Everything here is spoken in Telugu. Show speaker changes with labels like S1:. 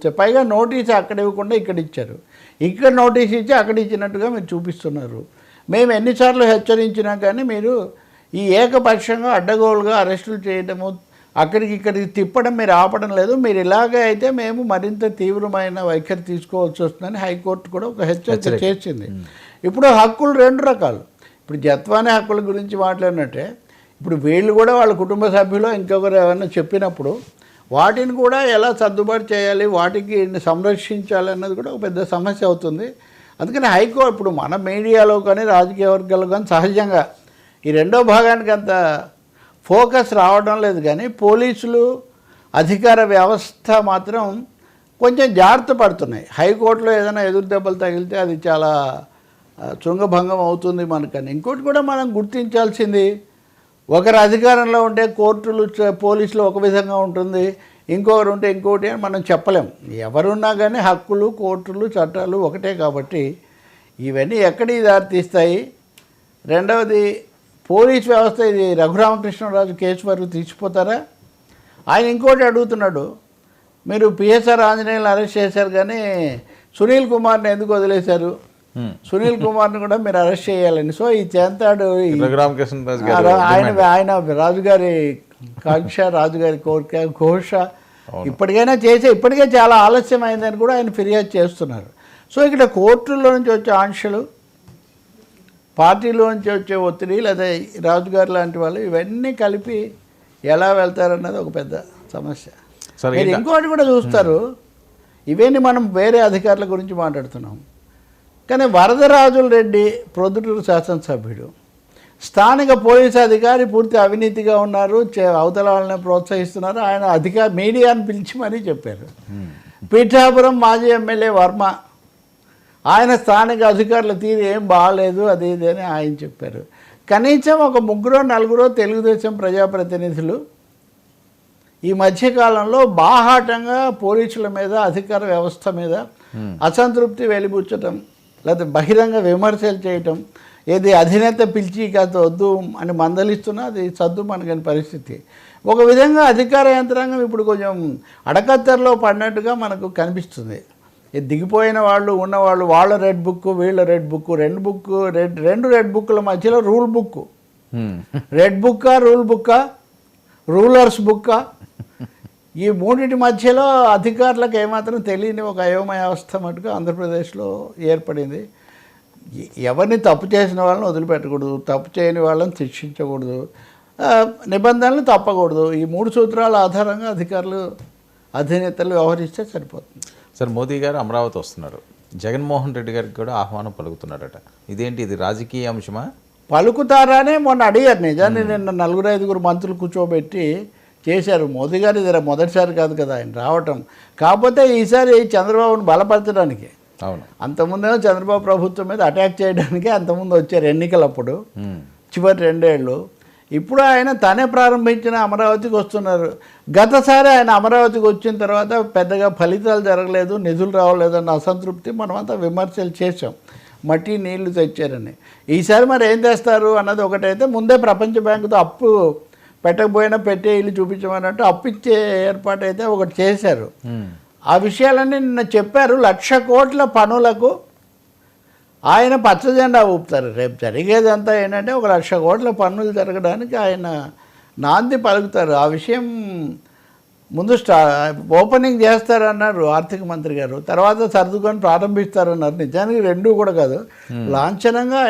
S1: వస్తే పైగా నోటీస్ అక్కడ ఇవ్వకుండా ఇక్కడ ఇచ్చారు. ఇక్కడ నోటీస్ ఇచ్చి అక్కడ ఇచ్చినట్టుగా మీరు చూపిస్తున్నారు. మేము ఎన్నిసార్లు హెచ్చరించినా కానీ మీరు ఈ ఏకపక్షంగా అడ్డగోలుగా అరెస్టులు చేయడము అక్కడికి ఇక్కడికి తిప్పడం మీరు ఆపడం లేదు. మీరు ఇలాగే అయితే మేము మరింత తీవ్రమైన వైఖరి తీసుకోవాల్సి వస్తుందని హైకోర్టు కూడా ఒక హెచ్చరిక చేసింది. ఇప్పుడు హక్కులు రెండు రకాలు. ఇప్పుడు జత్వానే హక్కుల గురించి మాట్లాడినట్టే ఇప్పుడు వీళ్ళు కూడా వాళ్ళ కుటుంబ సభ్యులు ఇంకొకరు ఏమైనా చెప్పినప్పుడు వాటిని కూడా ఎలా సర్దుబాటు చేయాలి వాటికి సంరక్షించాలి అన్నది కూడా ఒక పెద్ద సమస్య అవుతుంది. అందుకని హైకోర్టు ఇప్పుడు మన మీడియాలో కానీ రాజకీయ వర్గాల్లో కానీ సహజంగా ఈ రెండో భాగానికి అంత ఫోకస్ రావడం లేదు. కానీ పోలీసులు అధికార వ్యవస్థ మాత్రం కొంచెం జాగ్రత్త పడుతున్నాయి. హైకోర్టులో ఏదైనా ఎదురు దెబ్బలు తగిలితే అది చాలా శృంగభంగం అవుతుంది మనకని. ఇంకోటి కూడా మనం గుర్తించాల్సింది ఒకరు అధికారంలో ఉంటే కోర్టులు పోలీసులు ఒక విధంగా ఉంటుంది ఇంకొకరు ఉంటే ఇంకోటి అని మనం చెప్పలేం. ఎవరున్నా కానీ హక్కులు కోర్టులు చట్టాలు ఒకటే కాబట్టి ఇవన్నీ ఎక్కడికి దారితీస్తాయి రెండవది పోలీస్ వ్యవస్థ ఇది రఘురామకృష్ణరాజు కేసు వరకు తీసిపోతారా? ఆయన ఇంకోటి అడుగుతున్నాడు మీరు పిఎస్ఆర్ ఆంజనేయులను అరెస్ట్ చేశారు కానీ సునీల్ కుమార్ని ఎందుకు వదిలేశారు? సునీల్ కుమార్ని కూడా మీరు అరెస్ట్ చేయాలని సో ఈ రా- ఆయన ఆయన రాజుగారి కాంక్ష రాజుగారి కోరిక ఘోష ఇప్పటికైనా చేసే ఇప్పటికే చాలా ఆలస్యం అయిందని కూడా ఆయన ఫిర్యాదు చేస్తున్నారు. సో ఇక్కడ కోర్టుల్లో నుంచి వచ్చే ఆంక్షలు పార్టీలో నుంచి వచ్చే ఒత్తిడి లేదా రాజుగారు లాంటి వాళ్ళు ఇవన్నీ కలిపి ఎలా వెళ్తారన్నది ఒక పెద్ద సమస్య. ఇంకోటి కూడా చూస్తారు. ఇవన్నీ మనం వేరే అధికారుల గురించి మాట్లాడుతున్నాం. కానీ వరదరాజుల రెడ్డి ప్రొద్దుటూరు శాసనసభ్యుడు. స్థానిక పోలీసు అధికారి పూర్తి అవినీతిగా ఉన్నారు అవతల వాళ్ళని ప్రోత్సహిస్తున్నారు ఆయన అధికార మీడియాని పిలిచి మరీ చెప్పారు. పీఠాపురం మాజీ ఎమ్మెల్యే వర్మ ఆయన స్థానిక అధికారుల తీరు ఏం బాగాలేదు అది ఇది అని ఆయన చెప్పారు. కనీసం ఒక ముగ్గురో నలుగురో తెలుగుదేశం ప్రజాప్రతినిధులు ఈ మధ్యకాలంలో బాహాటంగా పోలీసుల మీద అధికార వ్యవస్థ మీద అసంతృప్తి వెలిబుచ్చటం లేదా బహిరంగ విమర్శలు చేయటం ఏది అధినేత పిలిచి కాస్త వద్దు అని మందలిస్తున్నా అది సద్దు మనకని పరిస్థితి. ఒక విధంగా అధికార యంత్రాంగం ఇప్పుడు కొంచెం అడకత్తెరలో పడినట్టుగా మనకు కనిపిస్తుంది. దిగిపోయిన వాళ్ళు ఉన్నవాళ్ళు వాళ్ళ రెడ్ బుక్ వీళ్ళ రెడ్ బుక్ రెండు బుక్ రెడ్ రెండు రెడ్ బుక్ల మధ్యలో రూల్ బుక్. రెడ్ బుక్కా రూల్ బుక్కా రూలర్స్ బుక్కా ఈ మూడింటి మధ్యలో అధికారులకు ఏమాత్రం తెలియని ఒక అయోమయ అవస్థ మటుకు ఆంధ్రప్రదేశ్లో ఏర్పడింది. ఎవరిని తప్పు చేసిన వాళ్ళని వదిలిపెట్టకూడదు తప్పు చేయని వాళ్ళని శిక్షించకూడదు నిబంధనలు తప్పకూడదు. ఈ మూడు సూత్రాల ఆధారంగా అధికారులు అధినేతలు వ్యవహరిస్తే సరిపోతుంది.
S2: సార్ మోదీ గారు అమరావతి వస్తున్నారు. జగన్మోహన్ రెడ్డి గారికి కూడా ఆహ్వానం పలుకుతున్నారట. ఇదేంటి ఇది రాజకీయ అంశమా?
S1: పలుకుతారానే మొన్న అడిగారు నిజాన్ని. నిన్న నలుగురు ఐదుగురు మంత్రులు కూర్చోబెట్టి చేశారు. మోదీ గారు ఇది మొదటిసారి కాదు కదా ఆయన రావటం. కాకపోతే ఈసారి చంద్రబాబును బలపరచడానికి.
S2: అవును.
S1: అంతకుముందేమో చంద్రబాబు ప్రభుత్వం మీద అటాక్ చేయడానికి అంతకుముందు వచ్చారు ఎన్నికలప్పుడు.
S2: హ్మ్.
S1: చివరి రెండేళ్ళు. ఇప్పుడు ఆయన తనే ప్రారంభించిన అమరావతికి వస్తున్నారు. గతసారి ఆయన అమరావతికి వచ్చిన తర్వాత పెద్దగా ఫలితాలు జరగలేదు నిధులు రావలేదన్న అసంతృప్తి మనమంతా విమర్శలు చేసాం మట్టి నీళ్ళు తెచ్చారని. ఈసారి మరి ఏం చేస్తారు అన్నది ఒకటైతే ముందే ప్రపంచ బ్యాంకుతో అప్పు పెట్టకపోయినా పెట్టే ఇల్లు చూపించమన్నట్టు అప్పు ఇచ్చే ఏర్పాటు అయితే ఒకటి చేశారు. ఆ విషయాలన్నీ నిన్న చెప్పారు. లక్ష కోట్ల పనులకు ఆయన పచ్చజెండా ఊపుతారు. రేపు జరిగేదంతా ఏంటంటే ఒక లక్ష కోట్ల పన్నులు జరగడానికి ఆయన నాంది పలుకుతారు. ఆ విషయం ముందు స్టా ఓపెనింగ్ చేస్తారన్నారు ఆర్థిక మంత్రి గారు. తర్వాత సర్దుకొని ప్రారంభిస్తారన్నారు. నిజానికి రెండూ కూడా కాదు. లాంఛనంగా